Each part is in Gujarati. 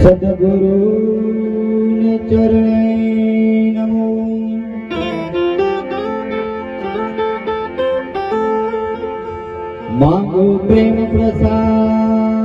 સદગુરુ ને ચરણે નમો માંગો પ્રેમ પ્રસાદ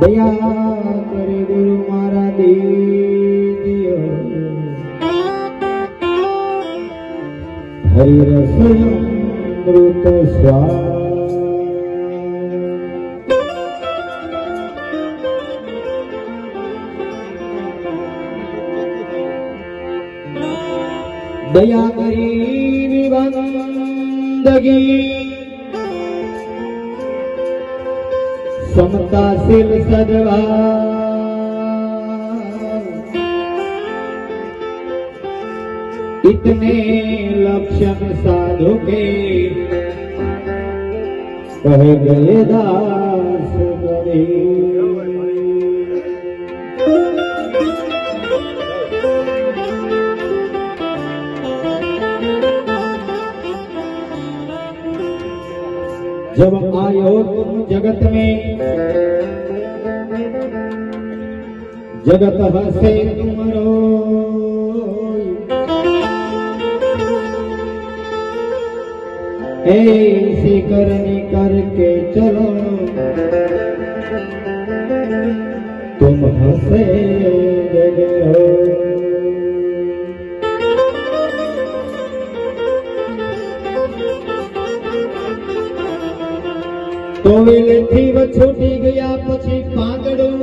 દયા કરે ગુરુ મારા દેવ હરિરસમૃત સ્વામી દયા કરી વંદગી સમતા શીલ સદવા ઇતને लक्षण साधु के कहे गए दास करे जब आयो तुम जगत में जगत हसे तुम रोई ऐसी करनी करके चलो तुम हंसे लगे हो કોવિલથી છૂટી ગયા પછી પાંદડું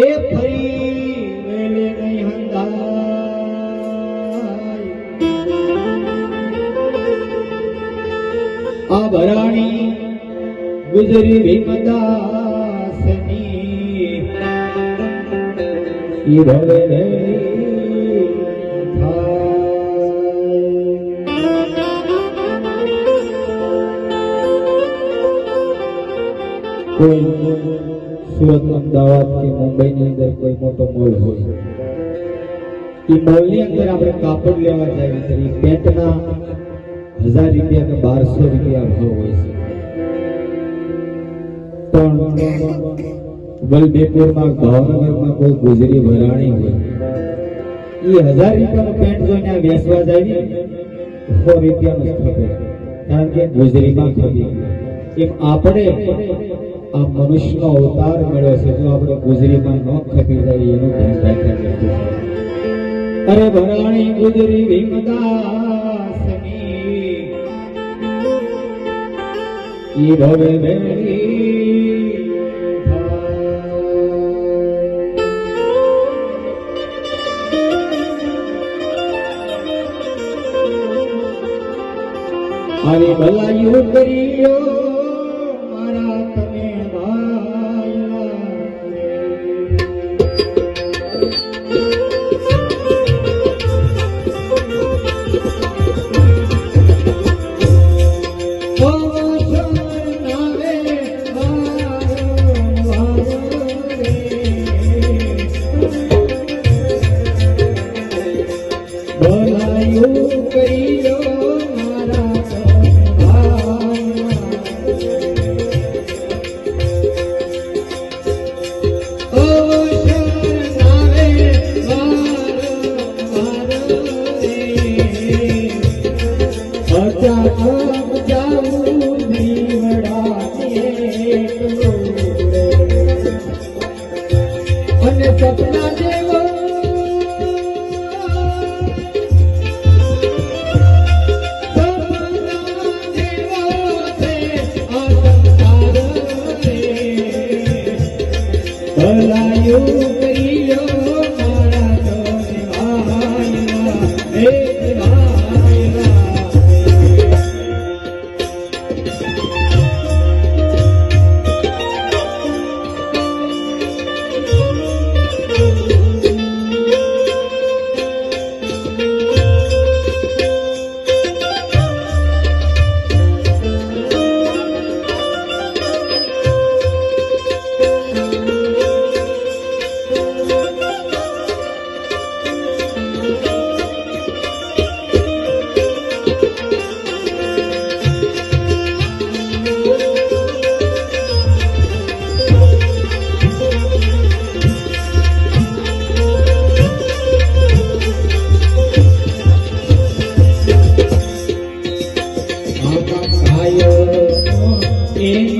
એ ફરી ગુજરી ભીમદાસની કોઈ સુરત અમદાવાદ કે મુંબઈની અંદર કોઈ મોટો મોલ હોય. એ મોલની અંદર આપણે કાપડ લેવા જઈએ તો એ પેન્ટના હજાર રૂપિયા કે બારસો રૂપિયા ભાવ હોય છે. પણ વલભીપુરમાં ભાવનગરમાં કોઈ ગુજરી વરાણી હોય. એ હજાર રૂપિયાનો પેન્ટ જોઈને આ વેચવા જાય સો રૂપિયાનો ખપે. કારણ કે ગુજરીમાં ખપી. એમ આપણે આ મનુષ્યનો અવતાર મળ્યો છે, જો આપણે ગુજરીમાં ન ખપી જાય, એનું ધ્યાન રાખ્યા અરે ભરાણી ગુજરી ભીમદાસની ઈ ભવે વેરી અરે ભલાયું કર્યો You.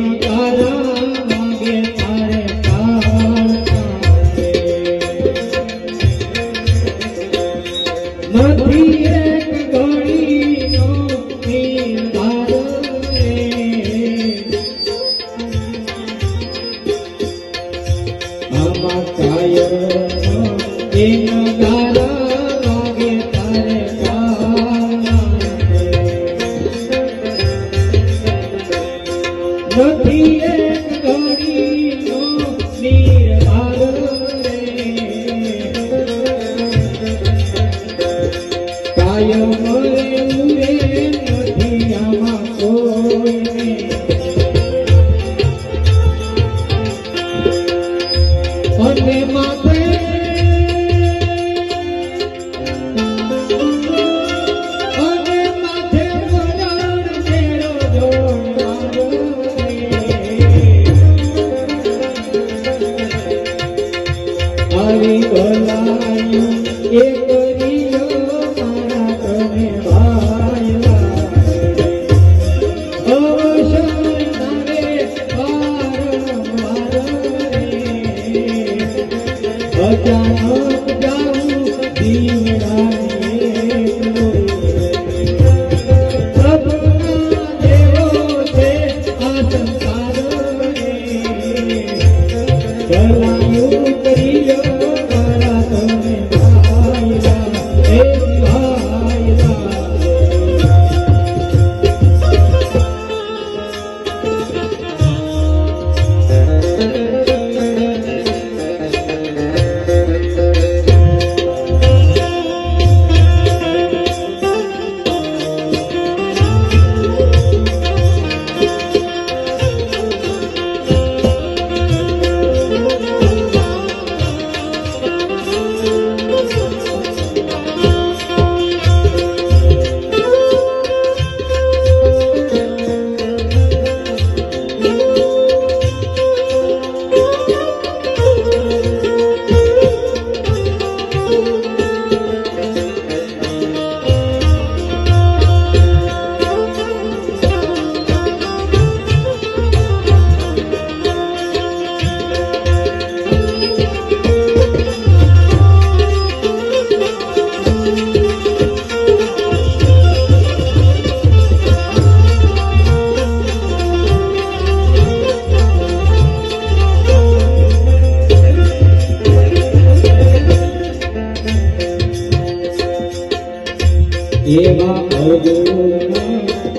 એવા અવગુણ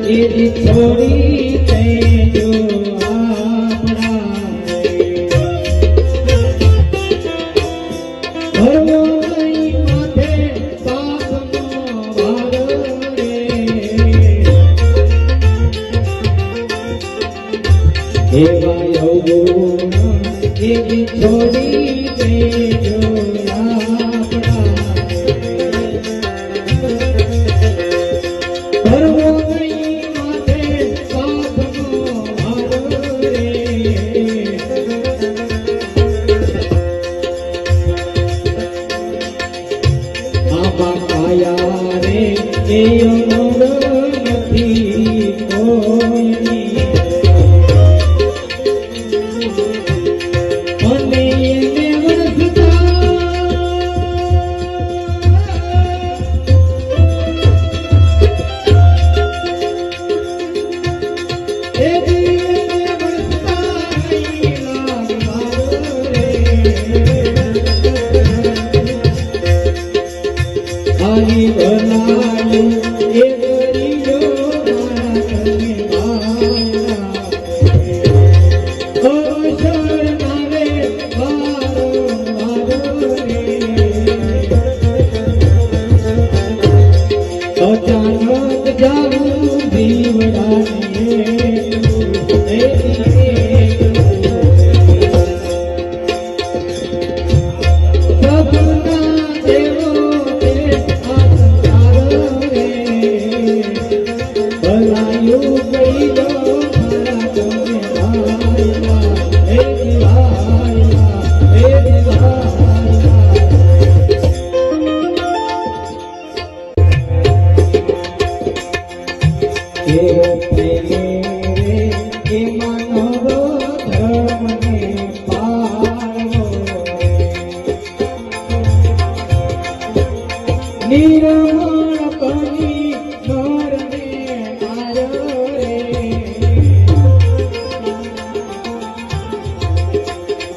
એની છોડી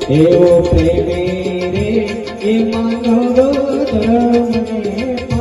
એવો પ્રેમી રે એ માનવ ધર્મને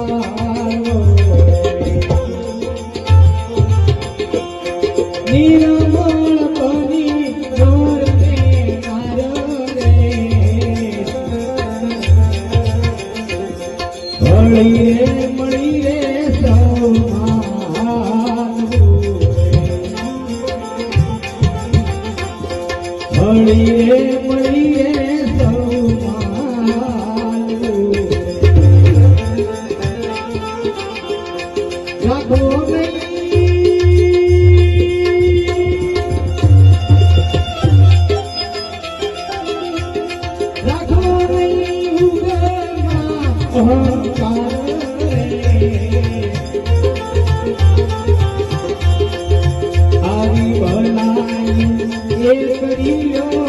ભણીએ ભણીએ. देव करी लो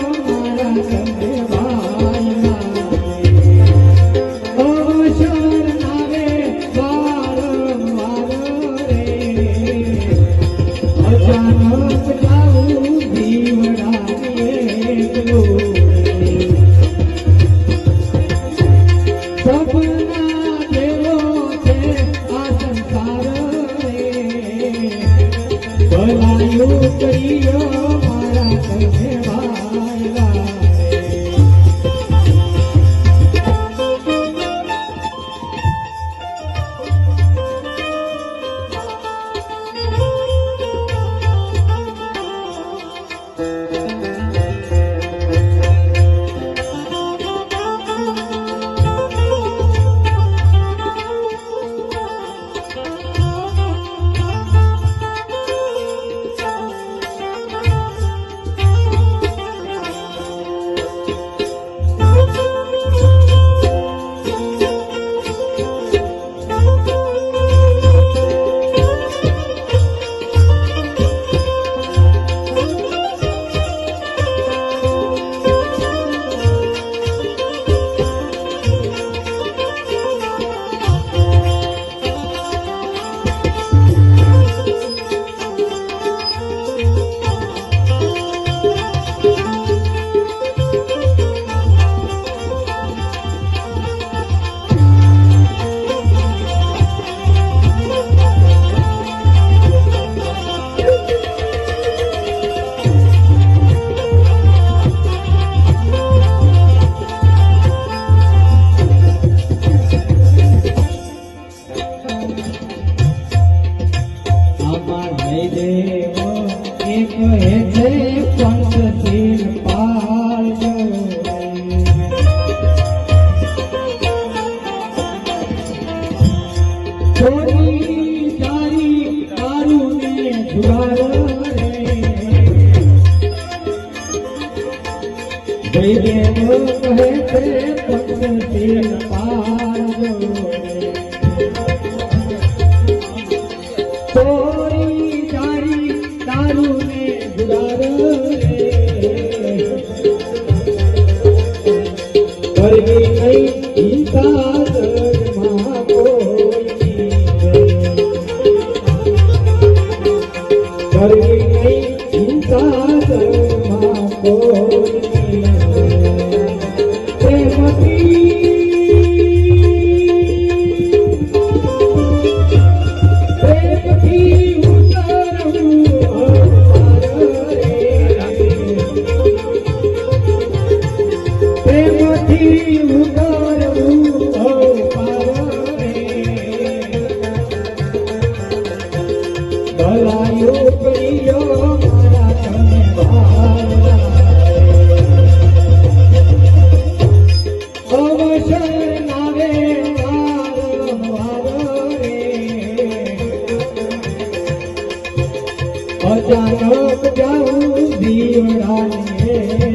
જય દેવ એક હે જય પંચશીલ પાલ તારી તારું ને જુગાર રે જય કહે છે પંચશીલ ભજન જાઉં દીવડાને